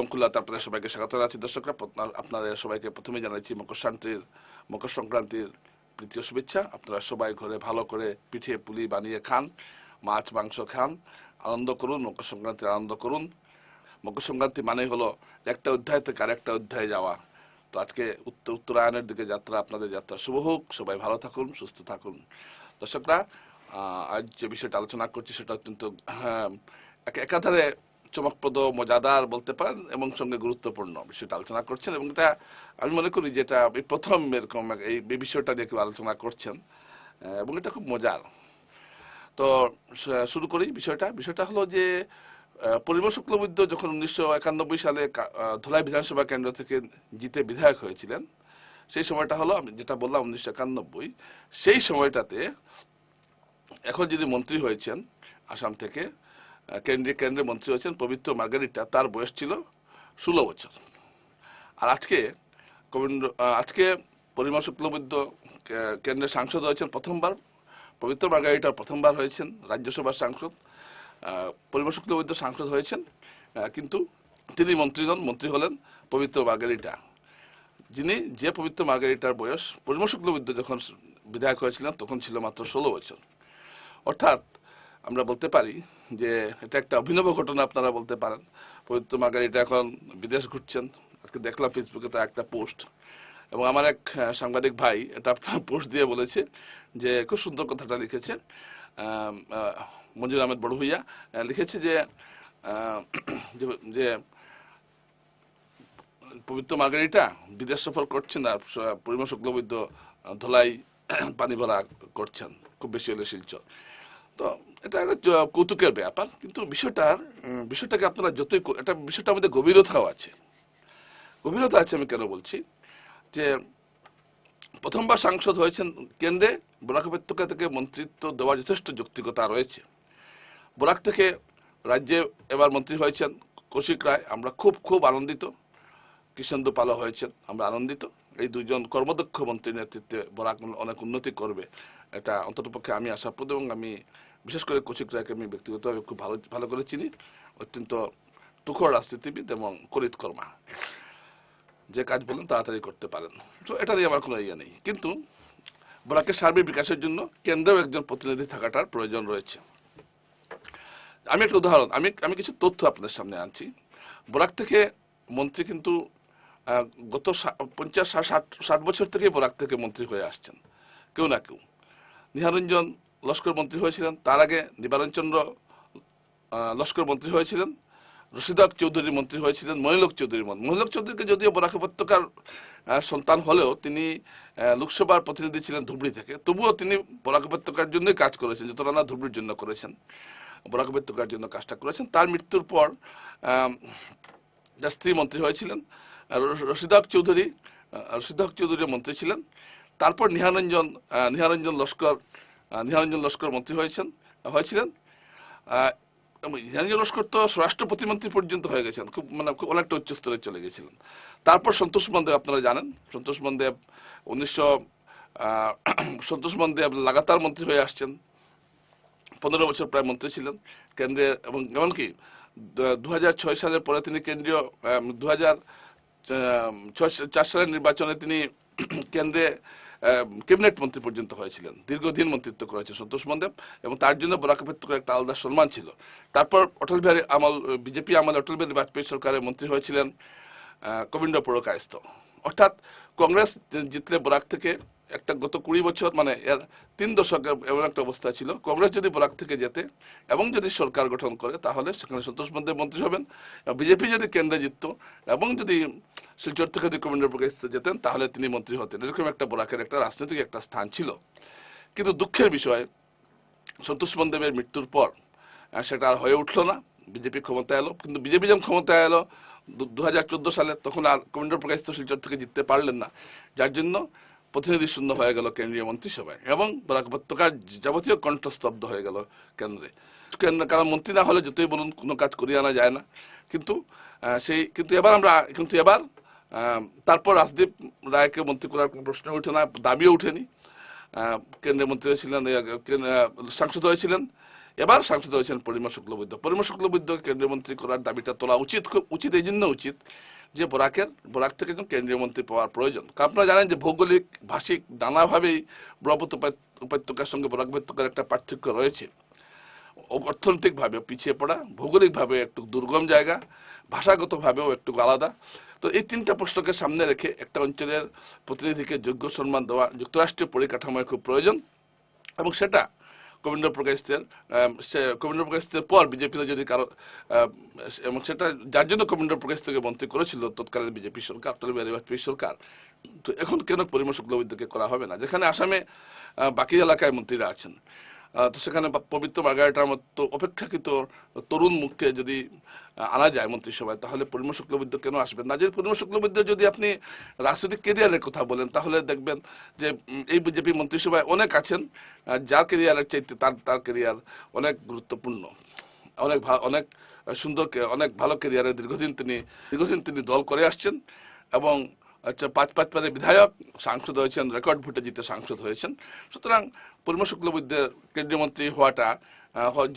উলম খুল্লাতে আপনাদের সবাইকে স্বাগত জানাচ্ছি। দর্শকরা আপনাদের সবাইকে প্রথমে জানাচ্ছি মকর শান্তির মকর সংক্রান্তির প্রীতীয় শুভেচ্ছা। আপনারা সবাই ঘরে ভালো করে পিঠে পুলি বানিয়ে খান মাছ মাংস খান আনন্দ করুন মকর সংক্রান্তির আনন্দ করুন। মকর সংক্রান্তি মানে হলো একটা অধ্যায় থেকে আরেকটা অধ্যায়ে যাওয়া। তো আজকে উত্তর উত্তরায়ণের দিকে যাত্রা আপনাদের যাত্রা শুভ হোক। সবাই ভালো থাকুন সুস্থ থাকুন। দর্শকরা আজ যে বিষয়টা আলোচনা করছি সেটা অত্যন্ত হ্যাঁ, এক- একাধারে চমকপ্রদ মজাদার বলতে পারেন, এবং সঙ্গে গুরুত্বপূর্ণ বিষয়টা আলোচনা করছেন। এবং এটা আমি মনে করি যেটা এই প্রথম এরকম এই বিষয়টা নিয়ে কেউ আলোচনা করছেন এবং এটা খুব মজার। তো শুরু করি বিষয়টা। বিষয়টা হলো যে পরিমল শুক্লবৈদ্য যখন উনিশশো একানব্বই সালে ধলাই বিধানসভা কেন্দ্র থেকে জিতে বিধায়ক হয়েছিলেন, সেই সময়টা হলো, আমি যেটা বললাম উনিশশো একানব্বই, সেই সময়টাতে এখন যিনি মন্ত্রী হয়েছেন আসাম থেকে কেন্দ্রীয় কেন্দ্রের মন্ত্রী হয়েছেন পবিত্র মার্গারিটা তার বয়স ছিল ষোলো বছর। আর আজকে গোবিন্দ আহ, আজকে পরিমা শুক্লবৈদ্য কেন্দ্রের সাংসদ হয়েছেন প্রথমবার। পবিত্র মার্গারিটা প্রথমবার হয়েছেন রাজ্যসভার সাংসদ। আহ, পরিমল শুক্লবৈদ্য সাংসদ হয়েছেন কিন্তু তিনি মন্ত্রী মন্ত্রী হলেন পবিত্র মার্গারিটা। যিনি যে পবিত্র মার্গারিটার বয়স পরিমল শুক্লবৈদ্য যখন বিধায়ক হয়েছিলেন তখন ছিল মাত্র ষোলো বছর। অর্থাৎ আমরা বলতে পারি যে এটা একটা অভিনব ঘটনা আপনারা বলতে পারেন। পবিত্র মার্গারিটা এখন বিদেশ ঘুরছেন। আজকে দেখলাম ফেসবুকে তার একটা পোস্ট। এবং আমার এক সাংবাদিক ভাই এটা পোস্ট দিয়ে বলেছে যে খুব সুন্দর কথাটা লিখেছে। মঞ্জুর আহমেদ বড় ভূঁইয়া লিখেছে যে যে- পবিত্র মার্গারিটা বিদেশ সফর করছেন আর পরিমল শুক্লবৈদ্য ধলাই পানি ভরা করছেন। খুব বেশি হলে শিলচর। তো এটা একটা কৌতুকের ব্যাপার। কিন্তু বিষয়টার বিষয়টাকে আপনারা যতই এটা বিষয়টার মধ্যে গভীরতাও আছে। গভীরতা আছে আমি কেন বলছি? যে প্রথমবার সাংসদ হয়েছেন কেন্দ্রে, বরাক উপত্যকা থেকে মন্ত্রিত্ব দেওয়ার যথেষ্ট যৌক্তিকতা রয়েছে। বরাক থেকে রাজ্যে এবার মন্ত্রী হয়েছেন কৌশিক রায়। আমরা খুব খুব আনন্দিত। কৃষ্ণেন্দু পালও হয়েছেন, আমরা আনন্দিত। এই দুজন কর্মদক্ষ মন্ত্রীর নেতৃত্বে বরাক অনেক উন্নতি করবে। এটা অন্ততপক্ষে আমি আশাপ্রদ এবং আমি বিশেষ করে কৌশিক রায়কে আমি ব্যক্তিগতভাবে খুব ভালো ভালো করে চিনি। অত্যন্ত তুখর রাজনীতিবিদ এবং করিত কর্মা। যে কাজ বলেন তাড়াতাড়ি করতে পারেন। তো এটা নিয়ে আমার কোনো ইয়ে নেই। কিন্তু বরাকের সার্বিক বিকাশের জন্য কেন্দ্রেও একজন প্রতিনিধি থাকাটার প্রয়োজন রয়েছে। আমি একটা উদাহরণ, আমি আমি কিছু তথ্য আপনাদের সামনে আনছি। বরাক থেকে মন্ত্রী কিন্তু গত পঞ্চাশ ষাট- ষাট বছর থেকে বরাক থেকে মন্ত্রী হয়ে আসছেন। কেউ না কেউ। নিহারঞ্জন লস্কর মন্ত্রী হয়েছিলেন। তার আগে নিবারণচন্দ্র আহ, লস্কর মন্ত্রী হয়েছিলেন। রশিদক চৌধুরী মন্ত্রী হয়েছিলেন মহিলক চৌধুরী মন্ত্রী। মহিলক চৌধুরীকে যদিও বরাক উপত্যকার সন্তান হলেও তিনি লোকসভার প্রতিনিধি ছিলেন ধুবড়ি থেকে। তবুও তিনি বরাক উপত্যকার জন্যই কাজ করেছেন যতটা না ধুবড়ির জন্য করেছেন। বরাক উপত্যকার জন্য কাজটা করেছেন। তার মৃত্যুর পর যার স্ত্রী মন্ত্রী হয়েছিলেন রশিদক চৌধুরী রশিদক চৌধুরী মন্ত্রী ছিলেন। তারপর নিহারঞ্জন নিহারঞ্জন লস্কর নিহারঞ্জন লস্কর মন্ত্রী হয়েছেন, হয়েছিলেন। নিহারঞ্জন লস্কর তো স্বরাষ্ট্র প্রতিমন্ত্রী পর্যন্ত হয়ে গেছেন, খুব মানে খুব অনেকটা উচ্চ স্তরে চলে গেছিলেন। তারপর সন্তোষ মন্দেব আপনারা জানেন, সন্তোষ মন্দেব উনিশশো সন্তোষ মন্দেব লাগাতার মন্ত্রী হয়ে আসছেন। পনেরো বছর প্রায় মন্ত্রী ছিলেন। কেন্দ্রে এবং এমনকি দু হাজার ছয় সালের পরে তিনি কেন্দ্রীয় দু হাজার ছয়, চার সালের নির্বাচনে তিনি কেন্দ্রে ক্যাবিনেট মন্ত্রী পর্যন্ত হয়েছিলেন। দীর্ঘদিন মন্ত্রিত্ব করেছে সন্তোষ মন্দেব এবং তার জন্য বরাক উপত্যকার একটা আলাদা সম্মান ছিল। তারপর অটল বিহারী আমল, বিজেপি আমলে অটল বিহারী বাজপেয়ী সরকারের মন্ত্রী হয়েছিলেন কবীন্দ্র কবিন্দ পুরকায়স্থ অর্থাৎ কংগ্রেস জিতলে বরাক থেকে একটা গত কুড়ি বছর মানে এর তিন দশকের এমন একটা অবস্থা ছিল। কংগ্রেস যদি বরাক থেকে যেতে এবং যদি সরকার গঠন করে, তাহলে সেখানে সন্তোষ মন্দির মন্ত্রী হবেন। বিজেপি যদি কেন্দ্রে জিতত এবং যদি শিলচর থেকে যদি কবিন্দ পুরকায়স্থ যেতেন, তাহলে তিনি মন্ত্রী হতেন। এরকম একটা বরাকের একটা রাজনৈতিক একটা স্থান ছিল। কিন্তু দুঃখের বিষয়, সন্তোষ মন্দেবের মৃত্যুর পর সেটা আর হয়ে উঠল না। বিজেপি ক্ষমতা এলো। কিন্তু বিজেপি যখন ক্ষমতা এলো, দু হাজার চোদ্দ সালে, তখন আর কবিন্দ্র প্রকাশিত শিলচর থেকে জিততে পারলেন না। যার জন্য প্রতিনিধি শূন্য হয়ে গেল কেন্দ্রীয় মন্ত্রিসভায় এবং বরাক উপত্যকার যাবতীয় কণ্ঠস্তব্ধ হয়ে গেল কেন্দ্রে। কেন্দ্র কারণ মন্ত্রী না হলে যতই বলুন কোনো কাজ করিয়ে আনা যায় না। কিন্তু সেই কিন্তু এবার আমরা কিন্তু এবার তারপর রাজদীপ রায়কে মন্ত্রী করার প্রশ্ন উঠে না দাবিও আহ, কেন্দ্রীয় মন্ত্রী হয়েছিলেন সাংসদ হয়েছিলেন। এবার সাংসদ হয়েছেন পরিমা শুক্লবৈদ্য। পরিমা শুক্লবৈদ্য কেন্দ্রীয় মন্ত্রী করার দাবিটা তোলা উচিত উচিত এই জন্য উচিত যে বরাকের, বরাক থেকে একজন কেন্দ্রীয় মন্ত্রী পাওয়ার প্রয়োজন। আপনারা জানেন যে ভৌগোলিক, ভাষিক নানাভাবেই ব্রহ্মপুত্র উপাত- উপত্যকার সঙ্গে বরাক উপত্যকার একটা পার্থক্য রয়েছে। অর্থনৈতিকভাবে পিছিয়ে পড়া, ভৌগোলিকভাবে একটু দুর্গম জায়গা, ভাষাগতভাবেও একটু আলাদা। তো এই তিনটা প্রশ্নকে সামনে রেখে একটা অঞ্চলের প্রতিনিধিকে যোগ্য সম্মান দেওয়া যুক্তরাষ্ট্রীয় পরিকাঠামোয় খুব প্রয়োজন এবং সেটা কবীন্দ্র প্রকাশদের কবীন্দ্র প্রকাশের পর বিজেপিতে যদি কারও এবং সেটা যার জন্য কবীন্দ্র প্রকাশ থেকে মন্ত্রী করেছিল তৎকালীন বিজেপি সরকার অটল বিহারী বাজপেয়ী সরকার। তো এখন কেন পরিমাণ শুক্লবৈদ্যকে করা হবে না? যেখানে আসামে বাকি এলাকায় মন্ত্রীরা আছেন। তো সেখানে পবিত্র মার্গারেটার মতো অপেক্ষাকৃত তরুণ মুখকে যদি আনা যায় মন্ত্রিসভায়, তাহলে পরিমল শুক্লবৈদ্য কেন আসবেন না? যদি পরিমল শুক্লবৈদ্য যদি আপনি রাজনৈতিক কেরিয়ারের কথা বলেন, তাহলে দেখবেন যে এই বিজেপি মন্ত্রিসভায় অনেক আছেন যার কেরিয়ারের চাইতে তার তার কেরিয়ার অনেক গুরুত্বপূর্ণ। অনেক অনেক সুন্দর অনেক ভালো কেরিয়ারে দীর্ঘদিন তিনি দীর্ঘদিন তিনি দল করে আসছেন এবং আচ্ছা পাঁচ পাঁচ পাঁচে বিধায়ক, সাংসদ হয়েছেন, রেকর্ড ভোটে জিতে সাংসদ হয়েছেন। সুতরাং পরিমল শুক্লবৈদ্যের কেন্দ্রীয় মন্ত্রী হওয়াটা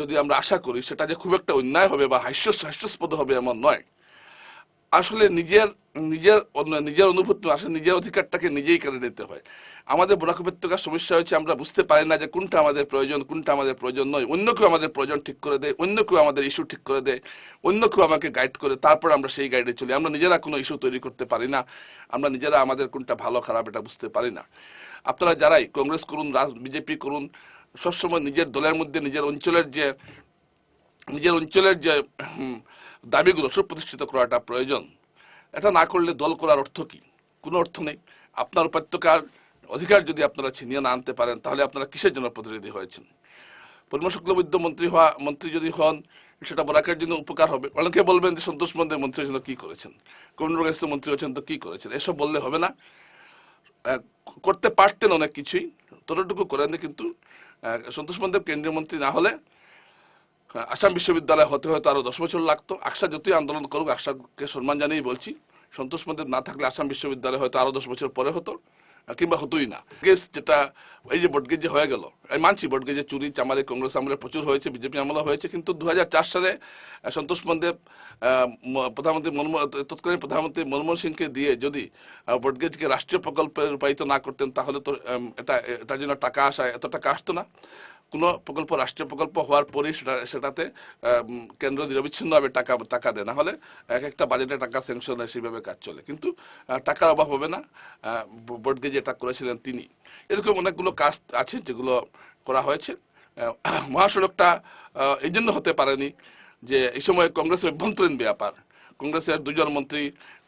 যদি আমরা আশা করি, সেটা যে খুব একটা অন্যায় হবে বা হাস্য হাস্যাস্পদ হবে এমন নয়। আসলে নিজের নিজের নিজের অনুভূতি, আসলে নিজের অধিকারটাকে নিজেই কেড়ে নিতে হয়। আমাদের বরাক সমস্যা হচ্ছে আমরা বুঝতে পারি না যে কোনটা আমাদের প্রয়োজন, কোনটা আমাদের প্রয়োজন নয়। অন্য কেউ আমাদের প্রয়োজন ঠিক করে দেয়, অন্য কেউ আমাদের ইস্যু ঠিক করে দেয়, অন্য কেউ আমাকে গাইড করে, তারপর আমরা সেই গাইডে চলি। আমরা নিজেরা কোনো ইস্যু তৈরি করতে পারি না, আমরা নিজেরা আমাদের কোনটা ভালো, খারাপ এটা বুঝতে পারি না। আপনারা যারাই, কংগ্রেস করুন, রাজ, বিজেপি করুন, সবসময় নিজের দলের মধ্যে, নিজের অঞ্চলের যে, নিজের অঞ্চলের যে দাবিগুলো সুপ্রতিষ্ঠিত করাটা প্রয়োজন। এটা না করলে দল করার অর্থ কি? কোনো অর্থ নেই। আপনার উপত্যকার অধিকার যদি আপনারা ছিনিয়ে না আনতে পারেন, তাহলে আপনারা কিসের জন্য প্রতিনিধি হয়েছেন? পরিমল শুক্লবৈদ্য মন্ত্রী হওয়া, মন্ত্রী যদি হন, সেটা বরাকের জন্য উপকার হবে। অনেকে বলবেন যে সন্তোষ মন্দির মন্ত্রীর জন্য কী করেছেন? কবীন্দ্র গাছ মন্ত্রী হয়েছেন তো কী করেছেন? এসব বললে হবে না। করতে পারতেন অনেক কিছুই। ততটুকু করেননি কিন্তু সন্তোষ মন্দির কেন্দ্রীয় মন্ত্রী না হলে আসাম বিশ্ববিদ্যালয় হতে হয়তো আরও দশ বছর লাগতো। আকসা যতই আন্দোলন করুক আকসাকে সম্মান জানিয়ে বলছি সন্তোষ মন্দির না থাকলে আসাম বিশ্ববিদ্যালয় হয়তো আরও দশ বছর পরে হতো কিংবা হতোই না। কেস যেটা এই যে বটগেজ হয়ে গেল আমি মানছি বটগেজে চুরি চামারি কংগ্রেস আমলে প্রচুর হয়েছে বিজেপি আমলে হয়েছে কিন্তু দু হাজার চার সালে সন্তোষ মন্দির আহ, ম- প্রধানমন্ত্রী মনমোহন তৎকালীন প্রধানমন্ত্রী মনমোহন সিংকে দিয়ে যদি বটগেজকে রাষ্ট্রীয় প্রকল্পে রূপায়িত না করতেন তাহলে তো এটা এটার জন্য টাকা আসা এত টাকা আসতো না। কোনো প্রকল্প, রাষ্ট্রীয় প্রকল্প হওয়ার পরই সেটা, সেটাতে কেন্দ্র নিরবিচ্ছিন্নভাবে টাকা টাকা দেয়। না হলে এক একটা বাজেটে টাকা স্যাংশন হয় সেইভাবে কাজ চলে। কিন্তু টাকার অভাব হবে না। বোর্ডকে যেটা করেছিলেন তিনি। এরকম অনেকগুলো কাজ আছে যেগুলো করা হয়েছে। মহাসড়কটা এই জন্য হতে পারেনি যে এই সময় কংগ্রেসের অভ্যন্তরীণ ব্যাপার। কংগ্রেসের দুজন মন্ত্রী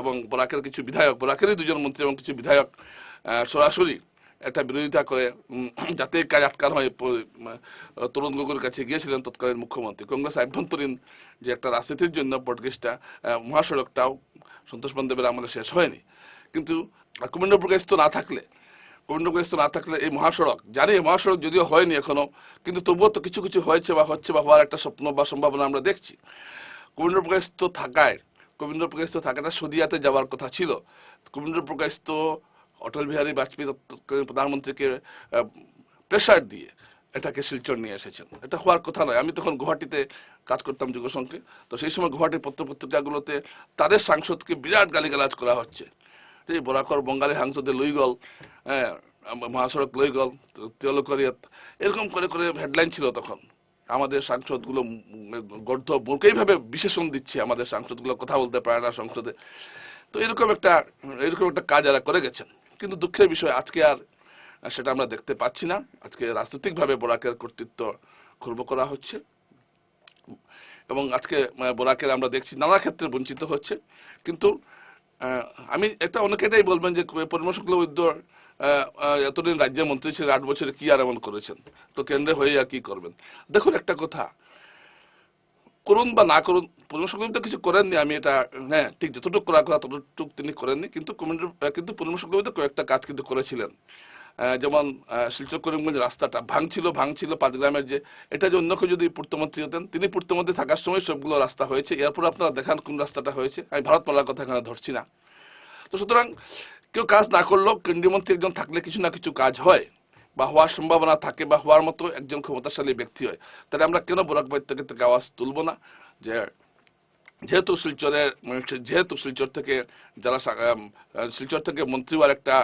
এবং বরাকের কিছু বিধায়ক, বরাকেরই দুজন মন্ত্রী এবং কিছু বিধায়ক সরাসরি একটা বিরোধিতা করে যাতে কাজ আটকানো হয় তরুণ গগৈর কাছে গিয়েছিলেন তৎকালীন মুখ্যমন্ত্রী। কংগ্রেস আভ্যন্তরীণ যে একটা রাজনীতির জন্য বটগেজটা আহ, মহাসড়কটাও সন্তোষ বন্দেবের আমলে শেষ হয়নি। কিন্তু প্রকাশ তো না থাকলে কুমিন্দ প্রকাশ তো না থাকলে এই মহাসড়ক জানি মহাসড়ক যদিও হয়নি এখনও কিন্তু তবুও তো কিছু কিছু হয়েছে বা হচ্ছে বা হওয়ার একটা স্বপ্ন বা সম্ভাবনা আমরা দেখছি। তো থাকায় তো থাকাটা সদিয়াতে যাওয়ার কথা ছিল। তো অটল বিহারী বাজপেয়ী তৎকালীন প্রধানমন্ত্রীকে প্রেশার দিয়ে এটাকে শিলচর নিয়ে এসেছেন। এটা হওয়ার কথা নয়। আমি তখন গুয়াহাটিতে কাজ করতাম যুগসংখ্যে তো সেই সময় গুয়াহাটির পত্র পত্রিকাগুলোতে তাদের সাংসদকে বিরাট গালিগালাজ করা হচ্ছে। এই বরাকর বঙ্গালী সাংসদের লইগল হ্যাঁ মহাসড়ক লই গল তেওলকরিয়াত এরকম করে করে হেডলাইন ছিল তখন। আমাদের সাংসদগুলো গর্ধ মূর্খইভাবে বিশেষণ দিচ্ছে আমাদের সাংসদগুলো। কথা বলতে পারে না সংসদে। তো এরকম একটা এরকম একটা কাজ এরা করে গেছেন। কিন্তু দুঃখের বিষয় আজকে আর সেটা আমরা দেখতে পাচ্ছি না। আজকে রাজনৈতিকভাবে বরাকের কর্তৃত্ব খর্ব করা হচ্ছে। এবং আজকে বরাকের আমরা দেখছি নানা ক্ষেত্রে বঞ্চিত হচ্ছে। কিন্তু আমি এটা অনেকে এটাই বলবেন যে আহ, আহ, এতদিন রাজ্যের মন্ত্রী ছিলেন আট বছরে কি আর এমন করেছেন? তো কেন্দ্রে হয়ে আর কি করবেন? দেখুন একটা কথা করুন বা না করুন পরিমল শুক্লবৈদ্য কিছু করেননি, আমি এটা হ্যাঁ ঠিক যতটুকু করা কথা ততটুকু তিনি করেননি, কিন্তু কিন্তু পরিমল শুক্লবৈদ্য কয়েকটা কাজ কিন্তু করেছিলেন। যেমন শিলচর করিমগঞ্জ রাস্তাটা ভাঙছিল ভাঙছিল পাঁচগ্রামের যে, এটা যে অন্য কেউ যদি পূর্তমন্ত্রী হতেন, তিনি পূর্তমন্ত্রী থাকার সময় সবগুলো রাস্তা হয়েছে, এরপর আপনারা দেখান কোন রাস্তাটা হয়েছে, আমি ভারতমালার কথা এখানে ধরছি না। তো সুতরাং কেউ কাজ না করলেও কেন্দ্রীয় মন্ত্রী একজন থাকলে কিছু না কিছু কাজ হয়। বা হওয়ার সম্ভাবনা থাকে বা হওয়ার মতো একজন ক্ষমতাশালী ব্যক্তি হয়, তাহলে আমরা কেন বরাক থেকে থেকে আওয়াজ তুলবো না? যে যেহেতু শিলচরের মানে যেহেতু শিলচর থেকে যারা শিলচর থেকে মন্ত্রী হওয়ার একটা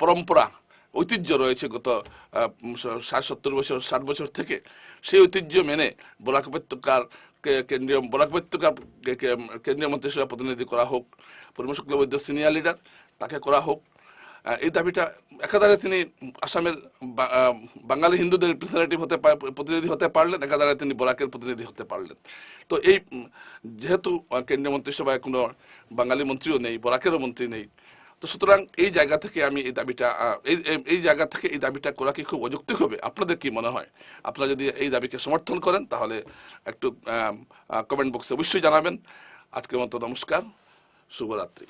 পরম্পরা, ঐতিহ্য রয়েছে গত ষাট, সত্তর বছর, ষাট বছর থেকে, সেই ঐতিহ্য মেনে বরাক উপত্যকার কেন্দ্রীয়, বরাক উপত্যকার কেন্দ্রীয় মন্ত্রিসভা প্রতিনিধি করা হোক পরিবেশ ক্লবৈদ্য সিনিয়র লিডার তাকে করা হোক। এই দাবিটা একাধারে তিনি আসামের বাঙালি হিন্দুদের রিপ্রেজেন্টেটিভ হতে প্রতিনিধি হতে পারলেন, একাধারে তিনি বরাকের প্রতিনিধি হতে পারলেন। তো এই যেহেতু কেন্দ্রীয় মন্ত্রিসভায় কোনো বাঙালি মন্ত্রীও নেই, বরাকেরও মন্ত্রী নেই, তো সুতরাং এই জায়গা থেকে আমি এই দাবিটা এই, এই- জায়গা থেকে এই দাবিটা করা কি খুব অযৌক্তিক হবে? আপনাদের কি মনে হয়? আপনারা যদি এই দাবিকে সমর্থন করেন, তাহলে একটু কমেন্ট বক্সে অবশ্যই জানাবেন। আজকের মতো নমস্কার, শুভরাত্রি।